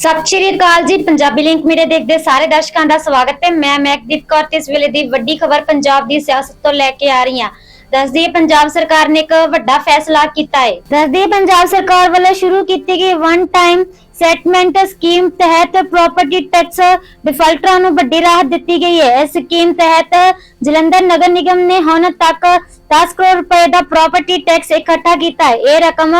ਸਤਿ ਸ਼੍ਰੀ ਅਕਾਲ ਜੀ, Punjabi link media ਦੇਖਦੇ ਸਾਰੇ ਦਰਸ਼ਕਾਂ ਦਾ ਸਵਾਗਤ ਹੈ। ਮੈਂ ਮਹਿਕਦੀਪ ਕੌਰ ਤੇ ਇਸ ਵੇਲੇ ਦੀ ਵੱਡੀ ਖਬਰ ਪੰਜਾਬ ਦੀ ਸਿਆਸਤ ਤੋਂ ਲੈ ਕੇ ਆ ਰਹੀ ਹਾਂ। ਦੱਸਦੀ ਪੰਜਾਬ ਸਰਕਾਰ ਨੇ ਇੱਕ ਵੱਡਾ ਫੈਸਲਾ ਕੀਤਾ ਹੈ। ਦੱਸਦੀ ਪੰਜਾਬ ਸਰਕਾਰ ਵੱਲੋਂ ਸ਼ੁਰੂ ਕੀਤੀ ਗਈ ਵਨ ਟਾਈਮ ਸੈਟਲਮੈਂਟ ਸਕੀਮ ਤਹਿਤ ਪ੍ਰਾਪਰਟੀ ਟੈਕਸ ਡਿਫਾਲਟਰਾਂ ਨੂੰ ਵੱਡੀ ਰਾਹਤ ਦਿੱਤੀ ਗਈ ਹੈ। ਇਸ ਸਕੀਮ ਤਹਿਤ ਜਲੰਧਰ ਨਗਰ ਨਿਗਮ ਨੇ ਹੁਣ ਤੱਕ 10 ਕਰੋੜ ਰੁਪਏ ਦਾ ਪ੍ਰਾਪਰਟੀ ਟੈਕਸ ਇਕੱਠਾ ਕੀਤਾ ਹੈ। ਇਹ ਰਕਮ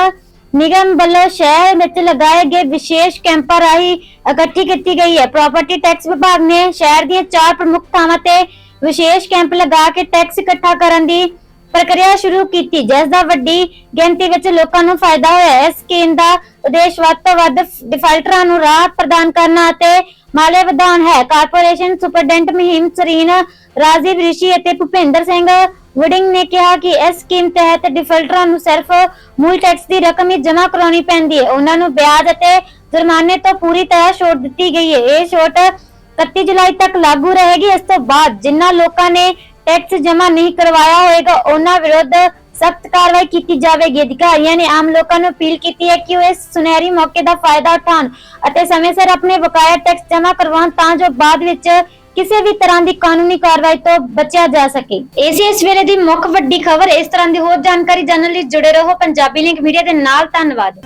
ਨਿਗਮ ਵੱਲੋਂ ਸ਼ਹਿਰ ਵਿੱਚ ਲਗਾਏ ਗਏ ਵਿਸ਼ੇਸ਼ ਕੈਂਪਾਂ ਰਾਹੀਂ ਇਕੱਠੀ ਕੀਤੀ ਗਈ ਹੈ। ਪ੍ਰਾਪਰਟੀ ਟੈਕਸ ਵਿਭਾਗ ਨੇ ਸ਼ਹਿਰ ਦੀਆਂ ਚਾਰ ਪ੍ਰਮੁੱਖ ਥਾਵਾਂ ਤੇ ਵਿਸ਼ੇਸ਼ ਕੈਂਪ ਲਗਾ ਕੇ ਟੈਕਸ ਇਕੱਠਾ ਕਰਨ ਦੀ ਪ੍ਰਕਿਰਿਆ ਸ਼ੁਰੂ ਕੀਤੀ। ਜਿਸ ਦਾ ਵੱਡੀ ਗਿਣਤੀ ਵਿੱਚ ਲੋਕਾਂ ਨੂੰ ਫਾਇਦਾ ਹੋਇਆ ਇਸ ਸਕੀਮ ਦਾ ਉਦੇਸ਼ ਵੱਧ ਤੋਂ ਵੱਧ ਡਿਫਾਲਟਰਾਂ ਨੂੰ ਰਾਹਤ ਪ੍ਰਦਾਨ ਕਰਨਾ ਅਤੇ ਮਾਲੇ ਵਧਾਉਣ ਹੈ। ਕਾਰਪੋਰੇਸ਼ਨ ਸੁਪਰਡੈਂਟ ਮੁਹਿੰਮ ਸਰੀਨ ਰਾਜੀਵ ਰਿਸ਼ੀ ਅਤੇ ਭੁਪਿੰਦਰ ਸਿੰਘ ਵਡਿੰਗ ਨੇ ਕਿਹਾ ਕਿ ਇਸ ਸਕੀਮ ਤਹਿਤ ਡਿਫਾਲਟਰਾਂ ਨੂੰ ਸਿਰਫ ਮੂਲ ਟੈਕਸ ਦੀ ਰਕਮ ਹੀ ਜਮ੍ਹਾਂ ਕਰਾਉਣੀ ਪੈਂਦੀ ਹੈ। ਉਹਨਾਂ ਨੂੰ ਵਿਆਜ ਅਤੇ ਜੁਰਮਾਨੇ ਤੋਂ ਪੂਰੀ ਤਰ੍ਹਾਂ ਛੋਟ ਦਿੱਤੀ ਗਈ ਹੈ। ਇਹ ਛੋਟ 31 ਜੁਲਾਈ ਤੱਕ ਲਾਗੂ ਰਹੇਗੀ। ਇਸ ਤੋਂ ਬਾਅਦ ਜਿਨ੍ਹਾਂ ਲੋਕਾਂ ਨੇ ਟੈਕਸ ਜਮ੍ਹਾਂ ਨਹੀਂ ਕਰਵਾਇਆ ਹੋਵੇਗਾ ਉਹਨਾਂ ਵਿਰੁੱਧ ਸਖਤ ਕਾਰਵਾਈ ਕੀਤੀ ਜਾਵੇਗੀ। ਅਧਿਕਾਰੀਆਂ ਨੇ ਆਮ ਲੋਕਾਂ ਨੂੰ ਅਪੀਲ ਕੀਤੀ ਹੈ ਕਿ ਉਹ ਇਸ ਸੁਨਹਿਰੀ ਮੌਕੇ ਦਾ ਫਾਇਦਾ ਉਠਾਉਣ ਅਤੇ ਸਮੇਂ ਸਿਰ ਆਪਣੇ ਬਕਾਇਆ ਟੈਕਸ ਜਮ੍ਹਾਂ ਕਰਵਾਉਣ, ਤਾਂ ਜੋ ਬਾਅਦ ਵਿੱਚ ਕਿਸੇ ਵੀ ਤਰ੍ਹਾਂ ਦੀ ਕਾਨੂੰਨੀ ਕਾਰਵਾਈ ਤੋਂ ਬਚਿਆ ਜਾ ਸਕੇ। ਇਹ ਸੀ ਇਸ ਵੇਲੇ ਦੀ ਮੁੱਖ ਵੱਡੀ ਖਬਰ, ਇਸ ਤਰ੍ਹਾਂ ਦੀ ਹੋਰ ਜਾਣਕਾਰੀ ਜਾਣਨ ਲਈ ਜੁੜੇ ਰਹੋ ਪੰਜਾਬੀ ਲਿੰਕ ਮੀਡੀਆ ਦੇ ਨਾਲ। ਧੰਨਵਾਦ।